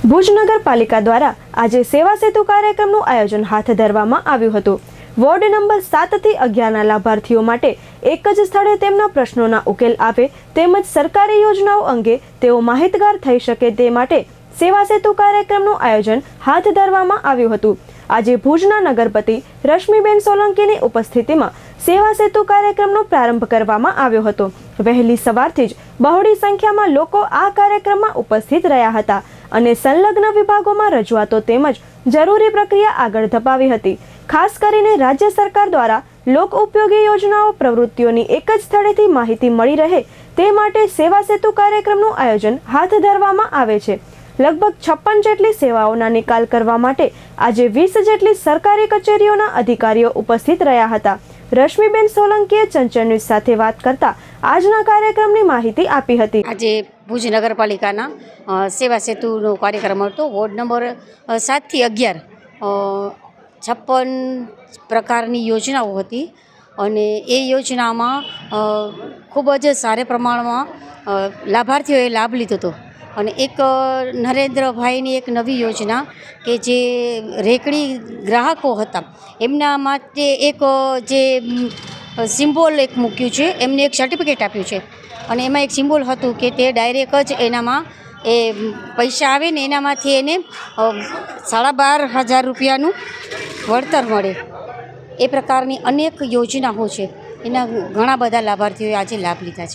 ભુજ નગરપાલિકા દ્વારા આજે સેવા સેતુ કાર્યક્રમનું આયોજન હાથ ધરવામાં આવ્યું હતું. વોર્ડ નંબર સાતથી અગિયારના લાભાર્થીઓ માટે એક જ સ્થળે તેમના પ્રશ્નોના ઉકેલ આપે તેમજ સરકારી યોજનાઓ અંગે તેઓ માહિતગાર થઈ શકે તે માટે સેવા સેતુ કાર્યક્રમનું આયોજન હાથ ધરવામાં આવ્યું હતું. આજે ભુજના નગરપતિ રશ્મિબેન સોલંકીની ઉપસ્થિતિમાં સેવા સેતુ કાર્યક્રમનો પ્રારંભ કરવામાં આવ્યો હતો. વહેલી સવારથી જ બહોળી સંખ્યામાં લોકો આ કાર્યક્રમમાં ઉપસ્થિત રહ્યા હતા. અને સંલગ્ન વિભાગોમાં રજૂઆતો તેમજ જરૂરી પ્રક્રિયા આગળ ધપાવી હતી. ખાસ કરીને રાજ્ય સરકાર દ્વારા લોક ઉપયોગી યોજનાઓ પ્રવૃત્તિઓની એક જ સ્થળેથી માહિતી મળી રહે તે માટે સેવા સેતુ કાર્યક્રમનું આયોજન હાથ ધરવામાં આવે છે. લગભગ છપ્પન જેટલી સેવાઓના નિકાલ કરવા માટે આજે વીસ જેટલી સરકારી કચેરીઓના અધિકારીઓ ઉપસ્થિત રહ્યા હતા. રશ્મિબેન સોલંકીએ ચંચળ ન્યૂઝ સાથે વાત કરતા આજના કાર્યક્રમની માહિતી આપી હતી. આજે ભુજ નગરપાલિકાના સેવા સેતુનો કાર્યક્રમ હતો. વોર્ડ નંબર સાતથી અગિયાર છપ્પન પ્રકારની યોજનાઓ હતી અને એ યોજનામાં ખૂબ જ સારા પ્રમાણમાં લાભાર્થીઓએ લાભ લીધો હતો. અને એક નરેન્દ્રભાઈની એક નવી યોજના કે જે રેકડી ગ્રાહકો હતા, એમના માટે એક જે સિમ્બોલ એક મૂક્યું છે, એમને એક સર્ટિફિકેટ આપ્યું છે. અને એમાં એક સિમ્બોલ હતું કે તે ડાયરેક્ટ જ એનામાં એ પૈસા આવે ને એનામાંથી એને સાડા બાર હજાર રૂપિયાનું વળતર મળે. એ પ્રકારની અનેક યોજનાઓ છે. એના ઘણા બધા લાભાર્થીઓએ આજે લાભ લીધા છે.